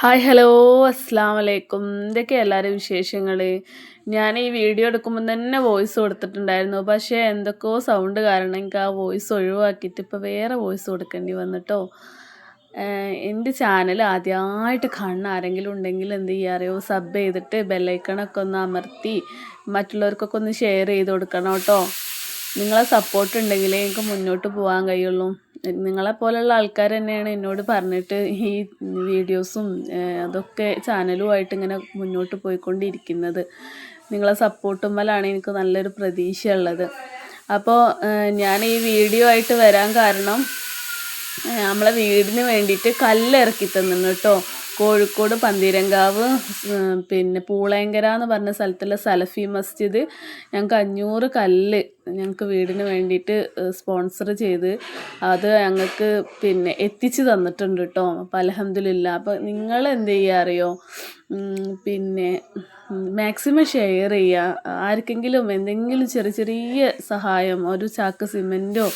Hi hello അസ്സാം വലൈക്കും എന്തൊക്കെ എല്ലാവരും വിശേഷങ്ങൾ ഞാൻ ഈ വീഡിയോ എടുക്കുമ്പോൾ തന്നെ വോയിസ് കൊടുത്തിട്ടുണ്ടായിരുന്നു. പക്ഷേ എന്തൊക്കെയോ സൗണ്ട് കാരണം എനിക്ക് ആ വോയിസ് ഒഴിവാക്കിയിട്ട് ഇപ്പോൾ വേറെ വോയിസ് കൊടുക്കേണ്ടി വന്നിട്ടോ. എന്റെ ചാനൽ ആദ്യമായിട്ട് കാണുന്ന ആരെങ്കിലും ഉണ്ടെങ്കിൽ എന്ത് ചെയ്യാറിയോ സബ് ചെയ്തിട്ട് ബെല്ലൈക്കണൊക്കെ ഒന്ന് അമർത്തി മറ്റുള്ളവർക്കൊക്കെ ഒന്ന് ഷെയർ ചെയ്ത് കൊടുക്കണം കേട്ടോ. നിങ്ങളെ സപ്പോർട്ട് ഉണ്ടെങ്കിലേ എനിക്ക് മുന്നോട്ട് പോകാൻ കഴിയുള്ളൂ. നിങ്ങളെ പോലെയുള്ള ആൾക്കാർ തന്നെയാണ് എന്നോട് പറഞ്ഞിട്ട് ഈ വീഡിയോസും അതൊക്കെ ചാനലുമായിട്ട് ഇങ്ങനെ മുന്നോട്ട് പോയിക്കൊണ്ടിരിക്കുന്നത്. നിങ്ങളെ സപ്പോർട്ടും മേലാണ് എനിക്ക് നല്ലൊരു പ്രതീക്ഷ ഉള്ളത് അപ്പോൾ ഞാൻ ഈ വീഡിയോ ആയിട്ട് വരാൻ കാരണം നമ്മളെ വീടിന് വേണ്ടിയിട്ട് കല്ലിറക്കി തന്നിരുന്നു കേട്ടോ. കോഴിക്കോട് പന്തീരങ്കാവ് പിന്നെ പൂളയങ്കര എന്ന് പറഞ്ഞ സ്ഥലത്തുള്ള സലഫി മസ്ജിദ്. ഞങ്ങൾക്ക് അഞ്ഞൂറ് കല്ല് ഞങ്ങൾക്ക് വീടിന് വേണ്ടിയിട്ട് സ്പോൺസർ ചെയ്ത് അത് ഞങ്ങൾക്ക് പിന്നെ എത്തിച്ചു തന്നിട്ടുണ്ട് കേട്ടോ അപ്പോൾ അലഹമില്ല അപ്പോൾ നിങ്ങൾ എന്ത് ചെയ്യുക അറിയോ? പിന്നെ മാക്സിമം ഷെയർ ചെയ്യുക ആർക്കെങ്കിലും എന്തെങ്കിലും ചെറിയ ചെറിയ സഹായം ഒരു ചാക്ക് സിമെന്റോ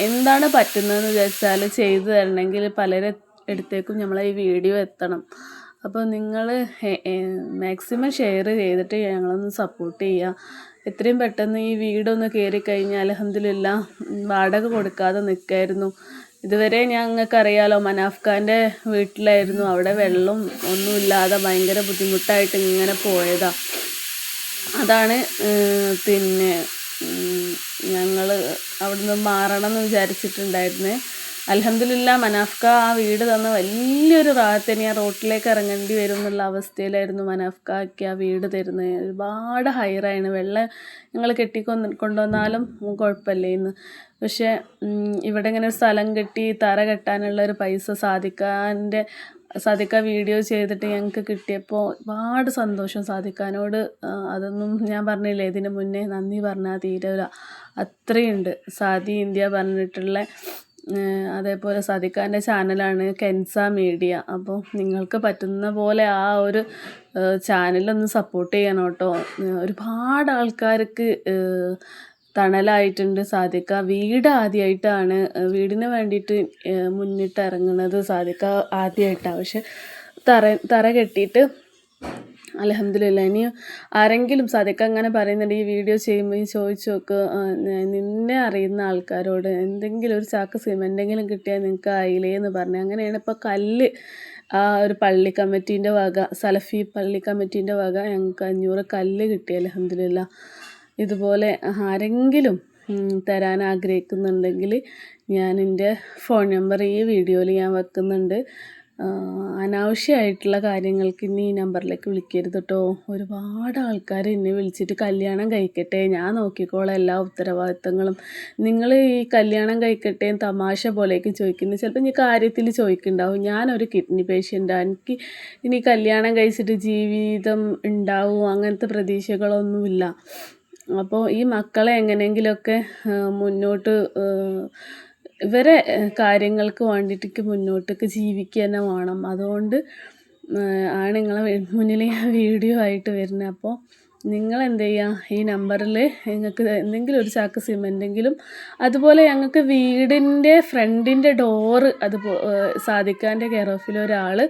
എന്താണ് പറ്റുന്നതെന്ന് വിചാരിച്ചാൽ ചെയ്തു തരണമെങ്കിൽ പലരെ അടുത്തേക്കും നമ്മൾ ഈ വീഡിയോ എത്തണം. അപ്പോൾ നിങ്ങൾ മാക്സിമം ഷെയർ ചെയ്തിട്ട് ഞങ്ങളൊന്ന് സപ്പോർട്ട് ചെയ്യുക. എത്രയും പെട്ടെന്ന് ഈ വീടൊന്ന് കയറി കഴിഞ്ഞാൽ അലഹമില്ല വാടക കൊടുക്കാതെ നിൽക്കായിരുന്നു. ഇതുവരെ ഞങ്ങൾക്കറിയാലോ മനാഫ് ഖാന്റെ വീട്ടിലായിരുന്നു. അവിടെ വെള്ളം ഒന്നുമില്ലാതെ ഭയങ്കര ബുദ്ധിമുട്ടായിട്ട് ഇങ്ങനെ പോയതാ. അതാണ് പിന്നെ ഞങ്ങൾ അവിടുന്ന് മാറണം എന്ന് വിചാരിച്ചിട്ടുണ്ടായിരുന്നേ. അലഹമില്ല മനാഫ്ക ആ വീട് തന്ന വലിയൊരു റാഹത്ത് ഇനി ആ റോട്ടിലേക്ക് ഇറങ്ങേണ്ടി വരും എന്നുള്ള അവസ്ഥയിലായിരുന്നു മനാഫ്കയ്ക്ക് ആ വീട് തരുന്നത്. ഒരുപാട് ഹൈറാണ് വെള്ളം ഞങ്ങൾ കെട്ടിക്കൊന്ന് കൊണ്ടുവന്നാലും കുഴപ്പമില്ലായിരുന്നു പക്ഷേ ഇവിടെ ഇങ്ങനെ ഒരു സ്ഥലം കെട്ടി തറ കെട്ടാനുള്ള ഒരു പൈസ സാധിക്കാന്റെ സാധിക്ക വീഡിയോ ചെയ്തിട്ട് ഞങ്ങൾക്ക് കിട്ടിയപ്പോൾ ഒരുപാട് സന്തോഷം സാധിക്കാനോട്. അതൊന്നും ഞാൻ പറഞ്ഞില്ല ഇതിന് മുന്നേ നന്ദി പറഞ്ഞാൽ തീരൂല അത്രയുണ്ട്. സാദി ഇന്ത്യ പറഞ്ഞിട്ടുള്ള അതേപോലെ സതിക്കാന്റെ ചാനലാണ് കെൻസ മീഡിയ. അപ്പോൾ നിങ്ങൾക്ക് പറ്റുന്ന പോലെ ആ ഒരു ചാനലൊന്ന് സപ്പോർട്ട് ചെയ്യണം കേട്ടോ. ഒരുപാട് ആൾക്കാർക്ക് തണലായിട്ടുണ്ട് സാധിക്ക. വീട് ആദ്യമായിട്ടാണ് വീടിന് വേണ്ടിയിട്ട് മുന്നിട്ട് ഇറങ്ങുന്നത് സാധിക്ക ആദ്യമായിട്ടാണ് പക്ഷെ തറ തറ കെട്ടിയിട്ട് അലഹമില്ല ഇനി ആരെങ്കിലും സാധിക്ക അങ്ങനെ പറയുന്നുണ്ട് ഈ വീഡിയോ ചെയ്യുമ്പോൾ ഈ ചോദിച്ചു നോക്ക് നിന്നെ അറിയുന്ന ആൾക്കാരോട് എന്തെങ്കിലും ഒരു ചാക്ക് സിമെന്റെങ്കിലും കിട്ടിയാൽ നിങ്ങൾക്ക് ആയില്ലേ എന്ന് പറഞ്ഞു. അങ്ങനെയാണ് ഇപ്പോൾ കല്ല് ആ ഒരു പള്ളി കമ്മിറ്റീന്റെ വക സലഫി പള്ളി കമ്മിറ്റീന്റെ വക ഞങ്ങൾക്ക് അഞ്ഞൂറ് കല്ല് കിട്ടി അലഹമില്ല ഇതുപോലെ ആരെങ്കിലും തരാൻ ആഗ്രഹിക്കുന്നുണ്ടെങ്കിൽ ഞാൻ എന്റെ ഫോൺ നമ്പർ ഈ വീഡിയോയിൽ ഞാൻ വെക്കുന്നുണ്ട്. അനാവശ്യമായിട്ടുള്ള കാര്യങ്ങൾക്ക് ഇനി ഈ നമ്പറിലേക്ക് വിളിക്കരുത് കേട്ടോ ഒരുപാട് ആൾക്കാർ എന്നെ വിളിച്ചിട്ട് കല്യാണം കഴിക്കട്ടെ. ഞാൻ നോക്കിക്കോളാം എല്ലാ ഉത്തരവാദിത്തങ്ങളും. നിങ്ങൾ ഈ കല്യാണം കഴിക്കട്ടെ തമാശ പോലെയൊക്കെ ചോദിക്കുന്നത് ചിലപ്പോൾ ഇനി കാര്യത്തിൽ ചോദിക്കുന്നുണ്ടാവും. ഞാനൊരു കിഡ്നി പേഷ്യന്റാണ് എനിക്ക് ഇനി കല്യാണം കഴിച്ചിട്ട് ജീവിതം ഉണ്ടാവും അങ്ങനത്തെ പ്രതീക്ഷകളൊന്നുമില്ല. അപ്പോൾ ഈ മക്കളെ എങ്ങനെയെങ്കിലുമൊക്കെ മുന്നോട്ട് ഇവരെ കാര്യങ്ങൾക്ക് വേണ്ടിയിട്ടേക്ക് മുന്നോട്ടേക്ക് ജീവിക്കുക തന്നെ വേണം. അതുകൊണ്ട് ആണ് നിങ്ങളെ മുന്നിൽ ഞാൻ വീഡിയോ ആയിട്ട് വരുന്നത്. അപ്പോൾ നിങ്ങൾ എന്ത് ചെയ്യുക ഈ നമ്പറിൽ നിങ്ങൾക്ക് എന്തെങ്കിലും ഒരു ചാക്ക് സിമെന്റെങ്കിലും അതുപോലെ ഞങ്ങൾക്ക് വീടിന്റെ ഫ്രണ്ടിന്റെ ഡോറ് അത് സാധിക്കാന്റെ കെയർ ഓഫിൽ ഒരാൾ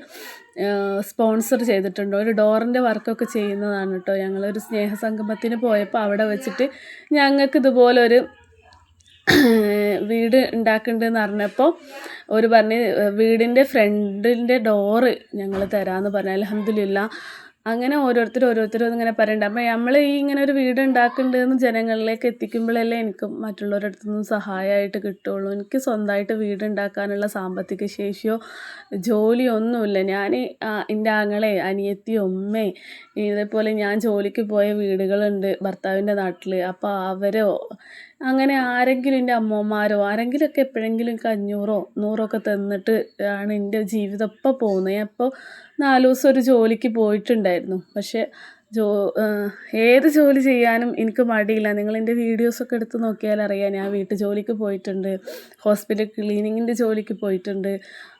സ്പോൺസർ ചെയ്തിട്ടുണ്ട്. ഒരു ഡോറിന്റെ വർക്കൊക്കെ ചെയ്യുന്നതാണ് കേട്ടോ. ഞങ്ങളൊരു സ്നേഹസംഗമത്തിന് പോയപ്പോൾ അവിടെ വെച്ചിട്ട് ഞങ്ങൾക്ക് ഇതുപോലെ ഒരു വീട് ഉണ്ടാക്കുന്നുണ്ടെന്ന് അറിഞ്ഞപ്പോൾ ഒരു പറഞ്ഞ് വീടിന്റെ ഫ്രണ്ടിന്റെ ഡോറ് ഞങ്ങൾ തരാമെന്ന് പറഞ്ഞു അലഹമില്ല അങ്ങനെ ഓരോരുത്തർ ഓരോരുത്തരും ഇങ്ങനെ പറയുന്നുണ്ട് അപ്പം നമ്മൾ ഈ ഇങ്ങനെ ഒരു വീട് ഉണ്ടാക്കുന്നുണ്ടെന്ന് ജനങ്ങളിലേക്ക് എത്തിക്കുമ്പോഴല്ലേ എനിക്ക് മറ്റുള്ളവരുടെ അടുത്തു നിന്നും സഹായമായിട്ട് കിട്ടുള്ളൂ. എനിക്ക് സ്വന്തമായിട്ട് വീട് ഉണ്ടാക്കാനുള്ള സാമ്പത്തിക ശേഷിയോ ജോലിയോ ഒന്നുമില്ല ഞാൻ എന്റെ ആങ്ങളെ അനിയത്തി ഉമ്മേ ഇതേപോലെ ഞാൻ ജോലിക്ക് പോയ വീടുകളുണ്ട് ഭർത്താവിന്റെ നാട്ടിൽ അപ്പോൾ അവരോ അങ്ങനെ ആരെങ്കിലും എന്റെ അമ്മമാരോ ആരെങ്കിലുമൊക്കെ എപ്പോഴെങ്കിലും എനിക്ക് അഞ്ഞൂറോ നൂറോ ഒക്കെ തന്നിട്ട് ആണ് എന്റെ ജീവിതം ഇപ്പോൾ പോകുന്നത്. ഞാൻ ഇപ്പോൾ നാല് ദിവസം ഒരു ജോലിക്ക് പോയിട്ടുണ്ടായിരുന്നു. പക്ഷേ ജോ ഏത് ജോലി ചെയ്യാനും എനിക്ക് മടിയില്ല. നിങ്ങൾ എന്റെ വീഡിയോസൊക്കെ എടുത്ത് നോക്കിയാൽ അറിയാം ഞാൻ വീട്ടു ജോലിക്ക് പോയിട്ടുണ്ട് ഹോസ്പിറ്റൽ ക്ലീനിങ്ങിന്റെ ജോലിക്ക് പോയിട്ടുണ്ട്.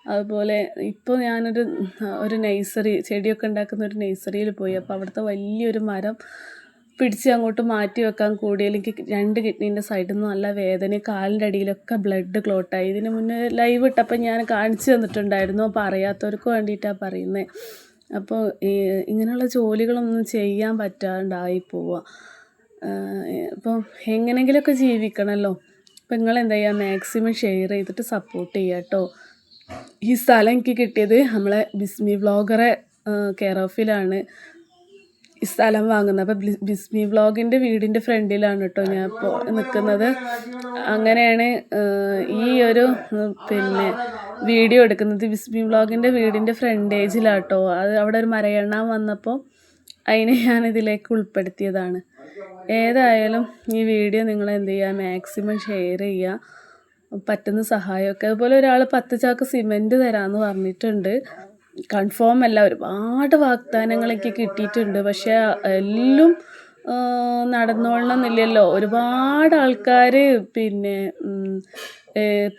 അതുപോലെ ഇപ്പോൾ ഞാനൊരു ഒരു നഴ്സറി ചെടിയൊക്കെ ഉണ്ടാക്കുന്ന ഒരു നഴ്സറിയിൽ പോയി. അപ്പോൾ അവിടുത്തെ വലിയൊരു മരം പിടിച്ച് അങ്ങോട്ട് മാറ്റി വെക്കാൻ കൂടിയാൽ എനിക്ക് രണ്ട് കിഡ്നീന്റെ സൈഡിൽ നിന്ന് നല്ല വേദന കാലിന്റെ അടിയിലൊക്കെ ബ്ലഡ് ക്ലോട്ടായി ഇതിന് മുന്നേ ലൈവ് ഇട്ടപ്പോൾ ഞാൻ കാണിച്ചു തന്നിട്ടുണ്ടായിരുന്നു. അപ്പോൾ അറിയാത്തവർക്ക് വേണ്ടിയിട്ടാണ് പറയുന്നത് അപ്പോൾ ഇങ്ങനെയുള്ള ജോലികളൊന്നും ചെയ്യാൻ പറ്റാണ്ടായി പോവുക അപ്പം എങ്ങനെങ്കിലുമൊക്കെ ജീവിക്കണമല്ലോ അപ്പം നിങ്ങൾ എന്താ ചെയ്യുക മാക്സിമം ഷെയർ ചെയ്തിട്ട് സപ്പോർട്ട് ചെയ്യുക കേട്ടോ ഈ സ്ഥലം എനിക്ക് കിട്ടിയത് നമ്മളെ ബിസ്മി വ്ളോഗറെ കെയർ ഓഫിലാണ് ഈ സ്ഥലം വാങ്ങുന്നത് അപ്പോൾ ബിസ്മി വ്ളോഗിന്റെ വീടിന്റെ ഫ്രണ്ടിലാണ് കേട്ടോ ഞാൻ ഇപ്പോൾ നിൽക്കുന്നത് അങ്ങനെയാണ് ഈ ഒരു പിന്നെ വീഡിയോ എടുക്കുന്നത്. ബിസ്മി വ്ളോഗിന്റെ വീടിന്റെ കേട്ടോ അത് അവിടെ ഒരു മരയെണ്ണാൻ വന്നപ്പോൾ അതിനെ ഞാൻ ഇതിലേക്ക് ഉൾപ്പെടുത്തിയതാണ്. ഏതായാലും ഈ വീഡിയോ നിങ്ങൾ എന്ത് ചെയ്യുക മാക്സിമം ഷെയർ ചെയ്യുക പറ്റുന്ന സഹായമൊക്കെ. അതുപോലെ ഒരാൾ പത്ത് ചാക്ക് സിമെന്റ് തരാമെന്ന് പറഞ്ഞിട്ടുണ്ട്. കൺഫേം അല്ല ഒരുപാട് വാഗ്ദാനങ്ങളൊക്കെ കിട്ടിയിട്ടുണ്ട്. പക്ഷേ എല്ലാം നടന്നോളണം നടന്നോളണമെന്നില്ലല്ലോ ഒരുപാട് ആൾക്കാർ പിന്നെ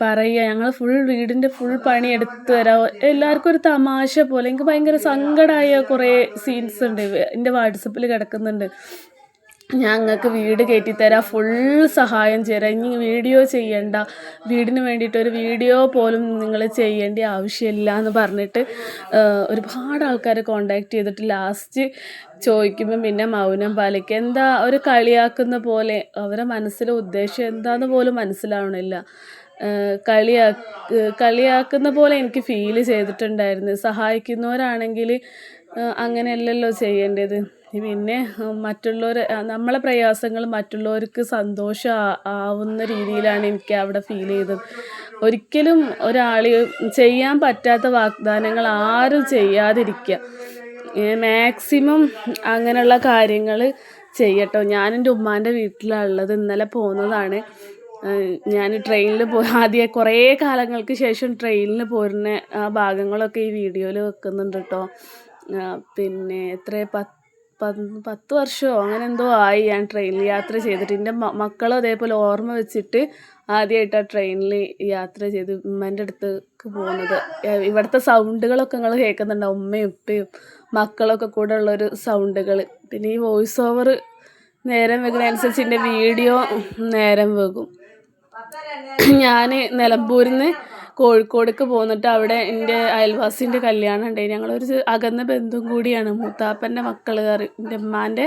പറയുക ഞങ്ങൾ ഫുൾ വീടിന്റെ ഫുൾ പണി എടുത്തു തരാം. എല്ലാവർക്കും ഒരു തമാശ പോലെ. എനിക്ക് ഭയങ്കര സങ്കടമായ കുറേ സീൻസ് ഉണ്ട്. എന്റെ വാട്സപ്പിൽ കിടക്കുന്നുണ്ട്. ഞങ്ങൾക്ക് വീട് കയറ്റിത്തരാം ഫുൾ സഹായം ചെയ്യാം. ഇനി വീഡിയോ ചെയ്യണ്ട. വീടിന് വേണ്ടിയിട്ട് ഒരു വീഡിയോ പോലും നിങ്ങൾ ചെയ്യേണ്ട ആവശ്യമില്ല എന്ന് പറഞ്ഞിട്ട് ഒരുപാട് ആൾക്കാരെ കോണ്ടാക്ട് ചെയ്തിട്ട് ലാസ്റ്റ് ചോദിക്കുമ്പോൾ പിന്നെ മൗനം പാലിക്കുക എന്താ ഒരു കളിയാക്കുന്ന പോലെ അവരെ മനസ്സിലെ ഉദ്ദേശം എന്താന്ന് പോലും മനസ്സിലാവണില്ല. കളിയാ കളിയാക്കുന്ന പോലെ എനിക്ക് ഫീൽ ചെയ്തിട്ടുണ്ടായിരുന്നു. സഹായിക്കുന്നവരാണെങ്കിൽ അങ്ങനെയല്ലല്ലോ ചെയ്യേണ്ടത്. പിന്നെ മറ്റുള്ളവർ നമ്മളെ പ്രയാസങ്ങൾ മറ്റുള്ളവർക്ക് സന്തോഷം ആവുന്ന രീതിയിലാണ് എനിക്ക് അവിടെ ഫീൽ ചെയ്തത്. ഒരിക്കലും ഒരാൾ ചെയ്യാൻ പറ്റാത്ത വാഗ്ദാനങ്ങൾ ആരും ചെയ്യാതിരിക്കുക മാക്സിമം അങ്ങനെയുള്ള കാര്യങ്ങൾ ചെയ്യട്ടോ. ഞാൻ എന്റെ ഉമ്മാന്റെ വീട്ടിലാണ് ഉള്ളത്. ഇന്നലെ പോകുന്നതാണ് ഞാൻ ട്രെയിനിൽ പോ ആദ്യ കുറേ കാലങ്ങൾക്ക് ശേഷം ട്രെയിനിൽ പോരുന്ന ആ ഭാഗങ്ങളൊക്കെ ഈ വീഡിയോയിൽ വെക്കുന്നുണ്ട് കേട്ടോ പിന്നെ എത്ര പത്ത് പത്ത് വർഷമോ അങ്ങനെ എന്തോ ആയി ഞാൻ ട്രെയിനിൽ യാത്ര ചെയ്തിട്ട്. എന്റെ മക്കളും അതേപോലെ ഓർമ്മ വെച്ചിട്ട് ആദ്യമായിട്ടാണ് ട്രെയിനിൽ യാത്ര ചെയ്ത് ഉമ്മേന്റെ അടുത്തേക്ക് പോകുന്നത് ഇവിടുത്തെ സൗണ്ടുകളൊക്കെ നിങ്ങൾ കേൾക്കുന്നുണ്ടാവും ഉമ്മയും ഉപ്പയും മക്കളൊക്കെ കൂടെ ഉള്ളൊരു സൗണ്ടുകൾ പിന്നെ ഈ വോയിസ് ഓവർ നേരം വെക്കുന്നതനുസരിച്ച് എന്റെ വീഡിയോ നേരം വെക്കും ഞാൻ നിലമ്പൂരിൽ നിന്ന് കോഴിക്കോടേക്ക് പോന്നിട്ട് അവിടെ എന്റെ അയൽവാസിന്റെ കല്യാണം ഉണ്ടായി. ഞങ്ങളൊരു അകന്ന ബന്ധുവും കൂടിയാണ്. മൂത്താപ്പന്റെ മക്കൾ എന്റെ ഉമ്മാന്റെ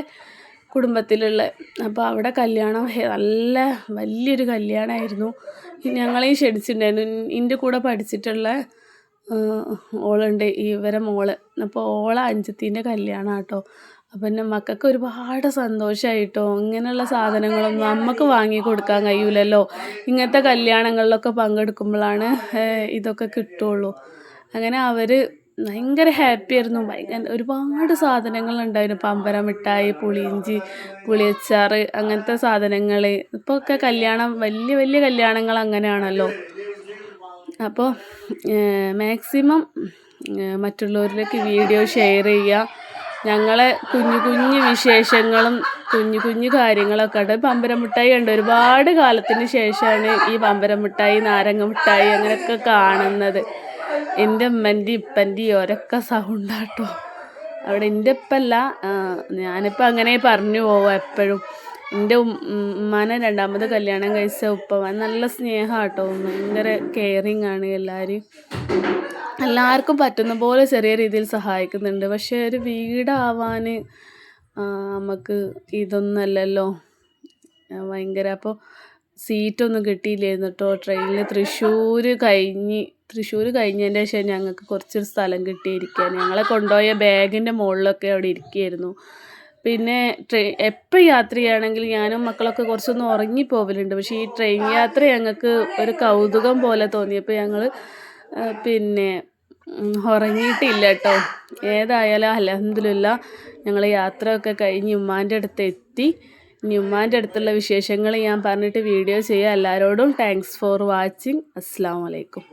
കുടുംബത്തിലുള്ള. അപ്പോൾ അവിടെ കല്യാണം നല്ല വലിയൊരു കല്യാണമായിരുന്നു. ഞങ്ങളെയും ക്ഷണിച്ചിട്ടുണ്ടായിരുന്നു. എന്റെ കൂടെ പഠിച്ചിട്ടുള്ള ഓളുണ്ട്. ഇവരെ മോൾ. അപ്പോൾ ഓളെ അഞ്ചത്തീന്റെ കല്യാണം കേട്ടോ അപ്പം എന്റെ മക്കൾക്ക് ഒരുപാട് സന്തോഷമായിട്ടോ ഇങ്ങനെയുള്ള സാധനങ്ങളൊന്നും നമുക്ക് വാങ്ങി കൊടുക്കാൻ കഴിയൂലല്ലോ. ഇങ്ങനത്തെ കല്യാണങ്ങളിലൊക്കെ പങ്കെടുക്കുമ്പോഴാണ് ഇതൊക്കെ കിട്ടുള്ളൂ. അങ്ങനെ അവർ ഭയങ്കര ഹാപ്പി ആയിരുന്നു. ഭയങ്കര ഒരുപാട് സാധനങ്ങളുണ്ടായിരുന്നു. പമ്പര മിഠായി പുളിയിഞ്ചി പുളിയച്ചാറ് അങ്ങനത്തെ സാധനങ്ങൾ ഇപ്പോൾ ഒക്കെ കല്യാണം വലിയ വലിയ കല്യാണങ്ങൾ അങ്ങനെയാണല്ലോ. അപ്പോൾ മാക്സിമം മറ്റുള്ളവരിലേക്ക് വീഡിയോ ഷെയർ ചെയ്യുക. ഞങ്ങളെ കുഞ്ഞു കുഞ്ഞു വിശേഷങ്ങളും കുഞ്ഞു കുഞ്ഞു കാര്യങ്ങളൊക്കെ ഉണ്ട്. പമ്പര മിഠായി ഉണ്ട്. ഒരുപാട് കാലത്തിന് ശേഷമാണ് ഈ പമ്പര മിഠായി നാരങ്ങ മിഠായി അങ്ങനെയൊക്കെ കാണുന്നത്. എന്റെ ഉമ്മന്റെ ഇപ്പന്റെ ഒരൊക്കെ സൗണ്ടാട്ടോ. അവിടെ എന്റെ ഇപ്പല്ല ഞാനിപ്പോൾ അങ്ങനെ പറഞ്ഞു പോവാം എപ്പോഴും. എന്റെ ഉമ്മാനെ രണ്ടാമത് കല്യാണം കഴിച്ച ഉപ്പ നല്ല സ്നേഹമാട്ടോ ഭയങ്കര കെയറിങ് ആണ് എല്ലാവരും എല്ലാവർക്കും പറ്റുന്ന പോലെ ചെറിയ രീതിയിൽ സഹായിക്കുന്നുണ്ട്. പക്ഷേ ഒരു വീടാവാൻ നമുക്ക് ഇതൊന്നല്ലല്ലോ. ഭയങ്കര. അപ്പോൾ സീറ്റൊന്നും കിട്ടിയില്ലായിരുന്നു കേട്ടോ ട്രെയിനിൽ തൃശ്ശൂർ കഴിഞ്ഞ് തൃശ്ശൂർ കഴിഞ്ഞതിന്റെ ശേഷം ഞങ്ങൾക്ക് കുറച്ചൊരു സ്ഥലം കിട്ടിയിരിക്കാൻ ഞങ്ങളെ കൊണ്ടുപോയ ബാഗിന്റെ മുകളിലൊക്കെ അവിടെ ഇരിക്കുകയായിരുന്നു പിന്നെ ട്രെയിൻ എപ്പോൾ യാത്ര ചെയ്യുകയാണെങ്കിൽ ഞാനും മക്കളൊക്കെ കുറച്ചൊന്ന് ഉറങ്ങിപ്പോവലുണ്ട്. പക്ഷേ ഈ ട്രെയിൻ യാത്ര ഞങ്ങൾക്ക് ഒരു കൗതുകം പോലെ തോന്നിയപ്പോൾ ഞങ്ങൾ പിന്നെ ഉറങ്ങിയിട്ടില്ല കേട്ടോ. ഏതായാലും അലഹമില്ല ഞങ്ങൾ യാത്രയൊക്കെ കഴിഞ്ഞ് ഉമ്മാന്റെ അടുത്ത് എത്തി. ഇനി ഉമ്മാന്റെ അടുത്തുള്ള വിശേഷങ്ങൾ ഞാൻ പറഞ്ഞിട്ട് വീഡിയോ ചെയ്യാം. എല്ലാവരോടും താങ്ക്സ് ഫോർ വാച്ചിങ് അസ്സാം വലൈക്കും